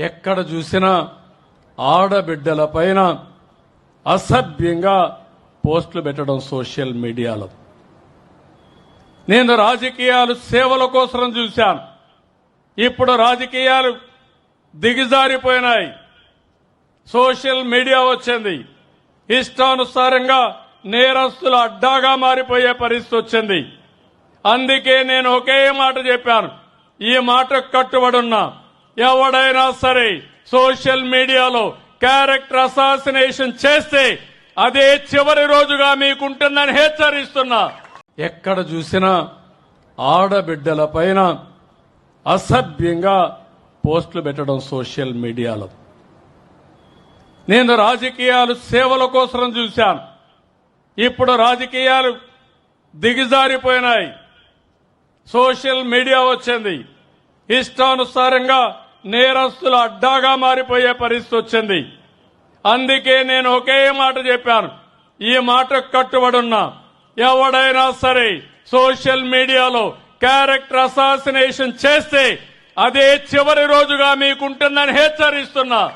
ఎక్కడ చూసినా ఆడబిడ్డల పైన అసభ్యంగా పోస్టులు పెట్టడం సోషల్ మీడియాలో. నేను రాజకీయాలు సేవల కోసం చూశాను. ఇప్పుడు రాజకీయాలు దిగజారిపోయినాయి. సోషల్ మీడియా వచ్చింది. ఇష్టానుసారంగా నేరస్తుల అడ్డాగా మారిపోయే పరిస్థితి వచ్చింది. అందుకే నేను ఒకే మాట చెప్పాను. ఈ మాట కట్టుబడున్నా. ఎవడైనా సరే సోషల్ మీడియాలో క్యారెక్టర్ అసాసినేషన్ చేస్తే అదే చివరి రోజుగా మీకుంటుందని హెచ్చరిస్తున్నా. ఎక్కడ చూసినా ఆడబిడ్డల పైన అసభ్యంగా పోస్టులు పెట్టడం సోషల్ మీడియాలో. నేను రాజకీయాలు సేవల కోసం చూశాను. ఇప్పుడు రాజకీయాలు దిగజారిపోయినాయి. సోషల్ మీడియా వచ్చింది. ఇష్టానుసారంగా నేరస్తుల అడ్డాగా మారిపోయే పరిస్థితి వచ్చింది. అందుకే నేను ఒకే మాట చెప్పాను. ఈ మాట కట్టుబడున్నా ఎవడైనా సరే సోషల్ మీడియాలో క్యారెక్టర్ అసాసినేషన్ చేస్తే అదే చివరి రోజుగా మీకుంటుందని హెచ్చరిస్తున్నా.